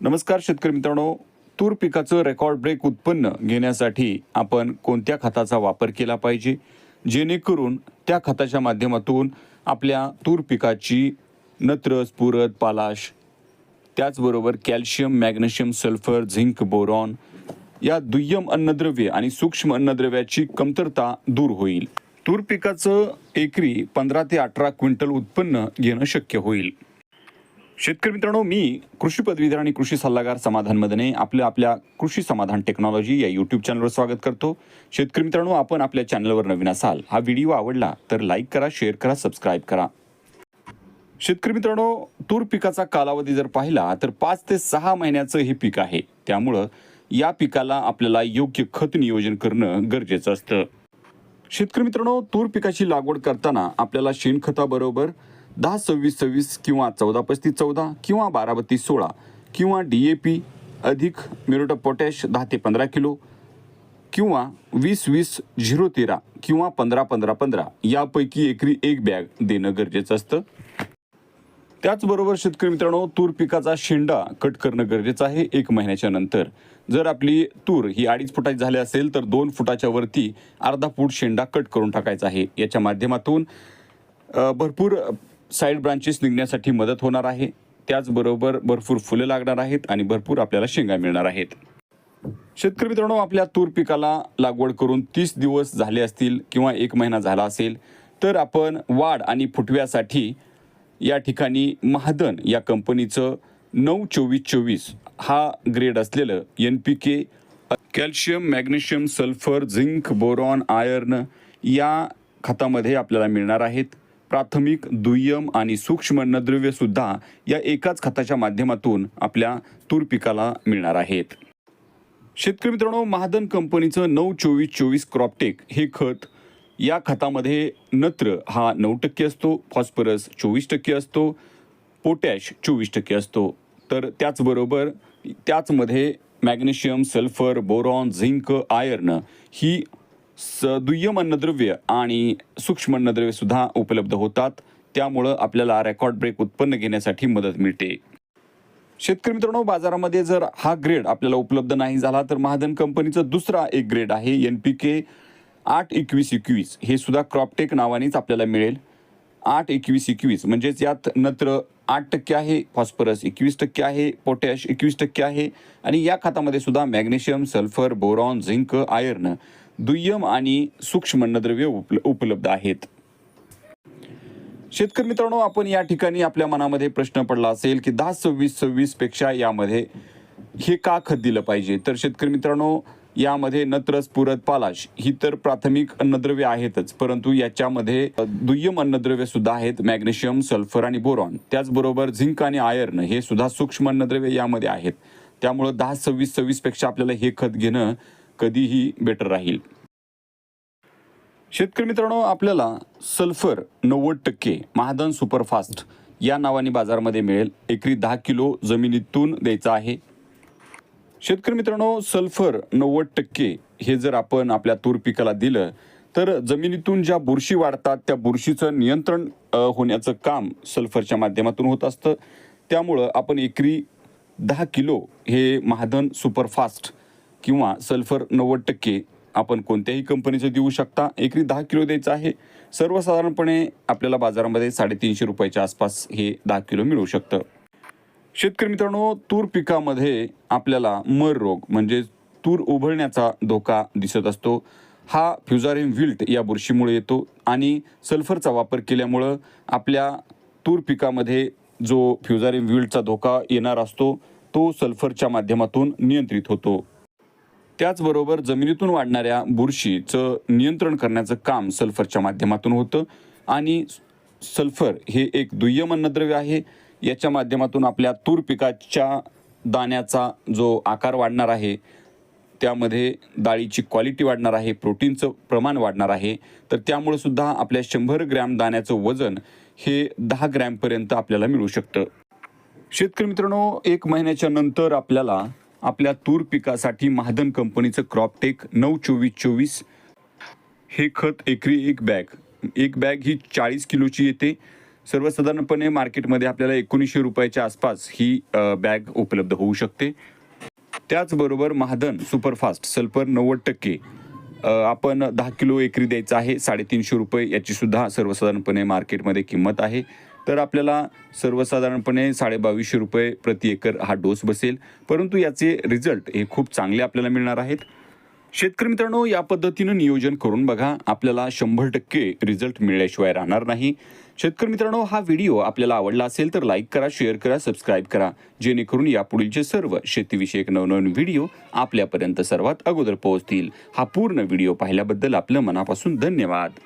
नमस्कार शेतकरी मित्रांनो. तूर पिकाचं रेकॉर्ड ब्रेक उत्पन्न घेण्यासाठी आपण कोणत्या खताचा वापर केला पाहिजे? जेणेकरून त्या खताच्या माध्यमातून आपल्या तूर पिकाची नत्र स्फुरद पालाश त्याचबरोबर calcium magnesium sulphur zinc boron या दुय्यम अन्नद्रव्ये आणि सूक्ष्म अन्नद्रव्याची कमतरता दूर होईल. तूर पिकाचं एकरी पंधरा ते अठरा क्विंटल उत्पन्न घेणं शक्य होईल. शेतकरी मित्रांनो मी कृषी पदवीधर आणि कृषी सल्लागार समाधान मदने आपल्या आपल्या कृषी समाधान टेक्नॉलॉजी या यूट्यूब चॅनलवर स्वागत करतो. शेतकरी मित्रांनो आपण आपल्या चॅनलवर नवीन असाल हा व्हिडिओ आवडला तर लाईक करा शेअर करा सबस्क्राईब करा. शेतकरी मित्रांनो तूर पिकाचा कालावधी जर पाहिला तर पाच ते सहा महिन्याचं हे पीक आहे. त्यामुळं या पिकाला आपल्याला योग्य खत नियोजन करणं गरजेचं असतं. शेतकरी मित्रांनो तूर पिकाची लागवड करताना आपल्याला शेणखताबरोबर दहा सव्वीस सव्वीस किंवा चौदा पस्तीस चौदा किंवा बारा बत्तीस सोळा किंवा डी ए पी अधिक मिरोटा पोटॅश दहा ते पंधरा किलो किंवा वीस वीस झिरो तेरा किंवा पंधरा पंधरा पंधरा यापैकी एकरी एक बॅग देणं गरजेचं असतं. त्याचबरोबर शेतकरी मित्रांनो तूर पिकाचा शेंडा कट करणं गरजेचं आहे एक महिन्याच्या नंतर. जर आपली तूर ही अडीच फुटाची झाली असेल तर दोन फुटाच्या वरती अर्धा फूट शेंडा कट करून टाकायचा आहे. याच्या माध्यमातून भरपूर साईड ब्रांचेस निघण्यासाठी मदत होणार आहे. त्याचबरोबर भरपूर फुलं लागणार आहेत आणि भरपूर आपल्याला शेंगा मिळणार आहेत. शेतकरी मित्रांनो आपल्या तूर पिकाला लागवड करून तीस दिवस झाले असतील किंवा एक महिना झाला असेल तर आपण वाढ आणि फुटव्यासाठी या ठिकाणी महादन या कंपनीचं नऊ चोवीस चोवीस हा ग्रेड असलेलं N P K calcium magnesium sulphur zinc boron iron या खतामध्ये आपल्याला मिळणार आहेत. प्राथमिक दुय्यम आणि सूक्ष्म अन्नद्रव्य सुद्धा या एकाच खताच्या माध्यमातून आपल्या तूर पिकाला मिळणार आहेत. शेतकरी मित्रांनो महादन कंपनीचं नऊ चोवीस चोवीस क्रॉपटेक हे खत या खतामध्ये नत्र हा नऊ टक्के असतो फॉस्फरस चोवीस टक्के असतो पोटॅश चोवीस टक्के असतो. तर त्याचबरोबर त्याचमध्ये magnesium sulphur boron zinc iron ही स दुय्यम अन्नद्रव्य आणि सूक्ष्म अन्नद्रव्य सुद्धा उपलब्ध होतात. त्यामुळं आपल्याला रेकॉर्ड ब्रेक उत्पन्न घेण्यासाठी मदत मिळते. शेतकरी मित्रांनो बाजारामध्ये जर हा ग्रेड आपल्याला उपलब्ध नाही झाला तर महाधन कंपनीचं दुसरा एक ग्रेड आहे एन पी के आठ एकवीस एकवीस. हे सुद्धा क्रॉपटेक नावानेच आपल्याला मिळेल. आठ एकवीस एकवीस. म्हणजेच यात नत्र आठ टक्के आहे फॉस्फरस एकवीस टक्के आहे पोटॅश एकवीस टक्के आहे. आणि या खतामध्ये सुद्धा magnesium sulphur boron zinc iron दुय्यम आणि सूक्ष्म अन्नद्रव्य उपल उपलब्ध आहेत. शेतकरी मित्रांनो आपण या ठिकाणी आपल्या मनामध्ये प्रश्न पडला असेल की दहा सव्वीस सव्वीसपेक्षा यामध्ये हे का खत दिलं पाहिजे? तर शेतकरी मित्रांनो यामध्ये नत्रस पुरत पालाश ही तर प्राथमिक अन्नद्रव्य आहेतच. परंतु याच्यामध्ये दुय्यम अन्नद्रव्य सुद्धा आहेत मॅग्नेशियम सल्फर आणि बोरॉन. त्याचबरोबर झिंक आणि आयर्न हे सुद्धा सूक्ष्म अन्नद्रव्य यामध्ये आहेत. त्यामुळं दहा सव्वीस सव्वीसपेक्षा आपल्याला हे खत घेणं कधीही बेटर राहील. शेतकरी मित्रांनो आपल्याला सल्फर नव्वद टक्के महादन सुपरफास्ट या नावाने बाजारामध्ये मिळेल. एकरी दहा किलो जमिनीतून द्यायचा आहे. शेतकरी मित्रांनो सल्फर नव्वद टक्के हे जर आपण आपल्या तूर पिकाला दिलं तर जमिनीतून ज्या बुरशी वाढतात त्या बुरशीचं नियंत्रण होण्याचं काम सल्फरच्या माध्यमातून होत असतं. त्यामुळं आपण एकरी दहा किलो हे महादन सुपरफास्ट किंवा सल्फर नव्वद टक्के आपण कोणत्याही कंपनीचं देऊ शकता. एकरी दहा किलो द्यायचं आहे. सर्वसाधारणपणे आपल्याला बाजारामध्ये साडेतीनशे रुपयाच्या आसपास हे दहा किलो मिळू शकतं. शेतकरी मित्रांनो तूर पिकामध्ये आपल्याला मर रोग म्हणजे तूर उभळण्याचा धोका दिसत असतो. हा फ्युजारिम विल्ट या बुरशीमुळे येतो आणि सल्फरचा वापर केल्यामुळं आपल्या तूर पिकामध्ये जो फ्युजारिम विल्टचा धोका येणार असतो तो सल्फरच्या माध्यमातून नियंत्रित होतो. त्याचबरोबर जमिनीतून वाढणाऱ्या बुरशीचं नियंत्रण करण्याचं काम सल्फरच्या माध्यमातून होतं. आणि सल्फर हे एक दुय्यम अन्नद्रव्य आहे. याच्या माध्यमातून आपल्या तूर पिकाच्या दाण्याचा जो आकार वाढणार आहे त्यामध्ये डाळीची क्वालिटी वाढणार आहे प्रोटीनचं प्रमाण वाढणार आहे. तर त्यामुळे सुद्धा आपल्या शंभर ग्रॅम दाण्याचं वजन हे दहा ग्रॅमपर्यंत आपल्याला मिळू शकतं. शेतकरी मित्रांनो एक महिन्याच्या नंतर आपल्याला आपल्या तूर पिकासाठी महादन कंपनीचं क्रॉपटेक नऊ चोवीस चोवीस. हे खत एकरी एक बॅग. एक बॅग ही चाळीस किलोची येते. सर्वसाधारणपणे मार्केटमध्ये आपल्याला एकोणीसशे रुपयाच्या आसपास ही बॅग उपलब्ध होऊ शकते. त्याचबरोबर महादन सुपरफास्ट सल्फर नव्वद टक्के. आपण दहा किलो एकरी द्यायचं आहे साडेतीनशे रुपये याचीसुद्धा सर्वसाधारणपणे मार्केटमध्ये किंमत आहे. तर आपल्याला सर्वसाधारणपणे साडेबावीसशे रुपये प्रति एकर हा डोस बसेल. परंतु याचे रिझल्ट हे खूप चांगले आपल्याला मिळणार आहेत. शेतकरी मित्रांनो या पद्धतीनं नियोजन करून बघा आपल्याला शंभर टक्के रिझल्ट मिळल्याशिवाय राहणार नाही. शेतकरी मित्रांनो हा व्हिडिओ आपल्याला आवडला असेल तर लाईक करा शेअर करा सबस्क्राईब करा जेणेकरून यापुढीलचे सर्व शेतीविषयक नवनवीन व्हिडिओ आपल्यापर्यंत सर्वात अगोदर पोहोचतील. हा पूर्ण व्हिडिओ पाहिल्याबद्दल आपलं मनापासून धन्यवाद.